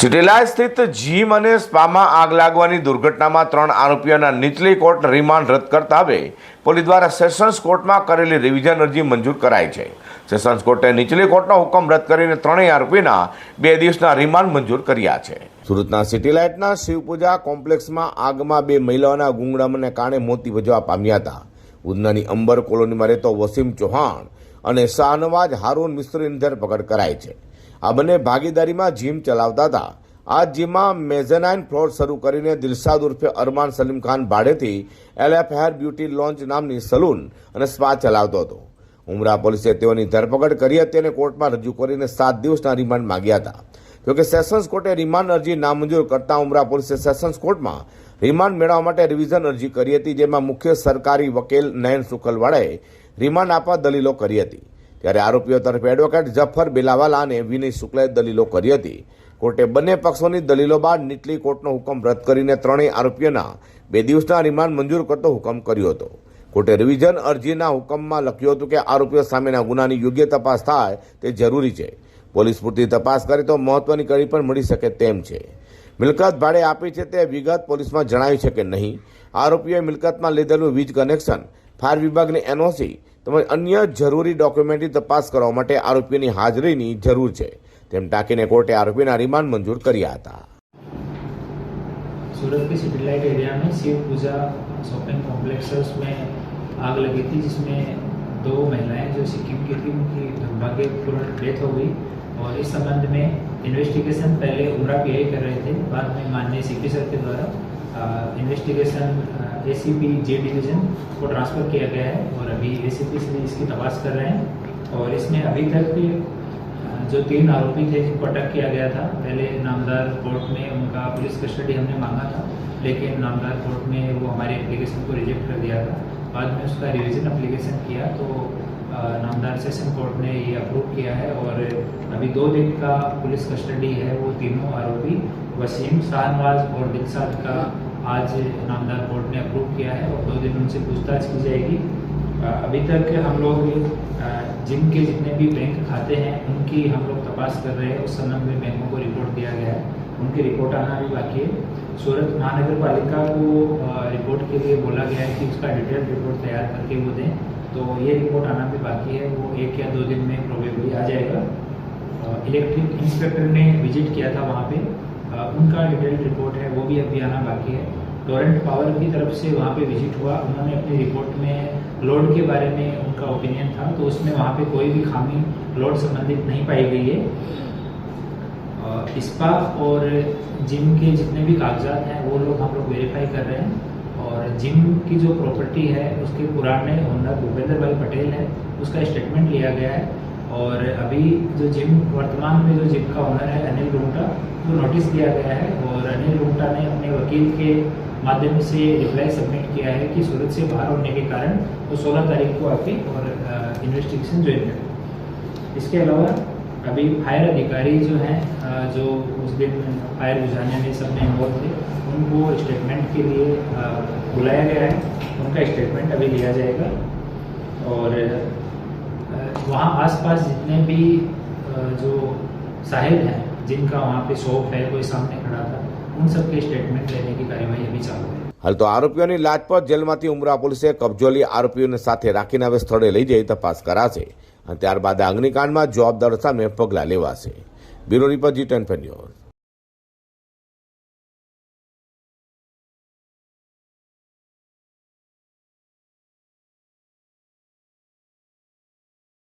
City light સ્થિત gym અને સ્પામાં આગ લાગવાની દુર્ઘટનામાં ત્રણ આરોપીઓના નીચલી કોર્ટ રિમાન્ડ રદ કરતા હવે પોલીસ દ્વારા સેશન્સ કોર્ટમાં કરેલી રિવિઝન અરજી મંજૂર કરાઈ છે. સેશન્સ કોર્ટે નીચલી કોર્ટનો હુકમ રદ કરીને ત્રણેય આરોપીના બે દિવસના રિમાન્ડ મંજૂર કર્યા છે. સુરતના સિટીલાઇટના શિવપૂજા કોમ્પ્લેક્સમાં આગમાં બે મહિલાઓના ગુંગડામને કારણે મોતી ભજવા પામ્યા હતા. ઉધનાની અંબર કોલોનીમાં રહેતો વસીમ ચૌહાણ અને શાહનવાજ હારૂન મિસ્ત્રીની ધરપકડ કરાઈ છે. આ બંને ભાગીદારીમાં જીમ ચલાવતા હતા. આ જીમમાં મેઝેનાઇન ફ્લોર શરૂ કરીને દિલશાદ ઉર્ફે અરમાન સલીમ ખાન ભાડેથી એલએફ હેર બ્યુટી લોન્ચ નામની સલૂન અને સ્પા ચલાવતો હતો. ઉમરા પોલીસે તેઓની ધરપકડ કરી હતી અને કોર્ટમાં રજૂ કરીને સાત દિવસના રિમાન્ડ માંગ્યા હતા. જોકે સેશન્સ કોર્ટે રિમાન્ડ અરજી નામંજૂર કરતા ઉમરા પોલીસે સેશન્સ કોર્ટમાં રિમાન્ડ મેળવવા માટે રિવિઝન અરજી કરી હતી, જેમાં મુખ્ય સરકારી વકીલ નયન સુખલવાળાએ રિમાન્ડ આપવા દલીલો કરી હતી. ત્યારે આરોપીઓ તરફે એડવોકેટ જફર બિલાવાલા અને વિનય શુક્લાએ દલીલો કરી હતી. કોર્ટે બંને પક્ષોની દલીલો બાદ નીટલી કોર્ટનો હુકમ રદ કરીને ત્રણેય આરોપીઓના બે દિવસના રિમાન્ડ મંજૂર કરતો હુકમ કર્યો હતો. કોર્ટે રિવિઝન અરજીના હુકમમાં લખ્યું હતું કે આરોપીઓ સામેના ગુનાની યોગ્ય તપાસ થાય તે જરૂરી છે. પોલીસ પૂરતી તપાસ કરે તો મહત્વની કડી પણ મળી શકે તેમ છે. મિલકત ભાડે આપી છે તે વિગત પોલીસમાં જણાવી છે કે નહીં. આરોપીઓએ મિલકતમાં લીધેલું વીજ કનેક્શન, ફાયર વિભાગની એનઓસી તેમજ અન્ય જરૂરી ડોક્યુમેન્ટની તપાસ કરવા માટે આરોપીની હાજરીની જરૂર છે તેમ ટાંકીને કોર્ટે આરોપીના રિમાન્ડ મંજૂર કર્યા હતા सूरत के सिटी लाइट एरिया में शिव पूजा शॉपिंग कॉम्प्लेक्स में आग लगी थी जिसमें दो महिलाएं जो सिक्किम की थी उनकी दुर्भाग्यपूर्ण डेथ हो गई और इस संबंध में इन्वेस्टिगेशन पहले उमरा पी कर रहे थे बाद में माननीय सी सर के द्वारा investigation A C P J division को ट्रांसफ़र किया गया है और अभी ए सी पी से इसकी तलाश कर रहे हैं। और इसमें अभी तक जो तीन आरोपी थे जिनको अटक किया गया था, पहले नामदार कोर्ट में उनका पुलिस कस्टडी हमने मांगा था, लेकिन नामदार कोर्ट ने वो हमारे एप्लीकेशन को रिजेक्ट कर दिया था। बाद में उसका रिविज़न एप्लीकेशन किया तो नामदार सेशन कोर्ट ने ये अप्रूव किया है और अभी दो दिन का पुलिस कस्टडी है वो तीनों आरोपी, वसीम शाहनवाज और दिलसाद का आज नामदार कोर्ट ने अप्रूव किया है और दो दिन उनसे पूछताछ की जाएगी। अभी तक हम लोग जिनके जितने भी बैंक खाते हैं उनकी हम लोग तपास कर रहे हैं। उस संबंध में बैंकों को रिपोर्ट दिया गया है। उनकी रिपोर्ट आना भी बाकी है। सूरत महानगर पालिका को रिपोर्ट के लिए बोला गया है कि उसका डिटेल रिपोर्ट तैयार करके वो दें। तो ये रिपोर्ट आना भी बाकी है। वो एक या दो दिन में प्रोबेबली आ जाएगा। इलेक्ट्रिक इंस्पेक्टर ने विज़िट किया था वहाँ पे। अ, उनका डिटेल रिपोर्ट है, वो भी अभी आना बाकी है। टोरेंट पावर की तरफ़ से वहाँ पे विज़िट हुआ। उन्होंने अपनी रिपोर्ट में लोड के बारे में उनका ओपिनियन था तो उसमें वहाँ पे कोई भी खामी लोड संबंधित नहीं पाई गई है। इस्पा और जिम के जितने भी कागजात हैं, वो लोग हम लोग वेरीफाई कर रहे हैं। और जिम की जो प्रॉपर्टी है, उसके पुराने ओनर भूपेंद्र भाई पटेल है, उसका स्टेटमेंट लिया गया है। और अभी जो जिम, वर्तमान में जो जिम का ओनर है अनिल रुंगटा वो नोटिस दिया गया है और अनिल रुंगटा ने अपने वकील के माध्यम से रिप्लाई सबमिट किया है कि सूरत से बाहर होने के कारण वो तो 16 तारीख को आके और इन्वेस्टिगेशन ज्वाइन करें इसके अलावा अभी फायर अधिकारी जो हैं जो उस दिन फायर बुझाने में सब में इन्वॉल्व थे, उनको स्टेटमेंट के लिए बुलाया गया है। उनका स्टेटमेंट अभी लिया जाएगा और वहाँ आसपास जितने भी अ, जो साहिल हैं जिनका वहाँ पे शॉप है कोई सामने खड़ा था उन सब के स्टेटमेंट लेने की कार्यवाही अभी चालू है હાલ તો આરોપીઓની લાજપત જેલમાંથી ઉમરા પોલીસે કબજો લઈ આરોપીઓને સાથે રાખીને હવે સ્થળે લઈ જઈ તપાસ કરાશે અને ત્યારબાદ આ અગ્નિકાંડમાં જવાબદાર સામે પગલાં લેવાશે bureau report G ten news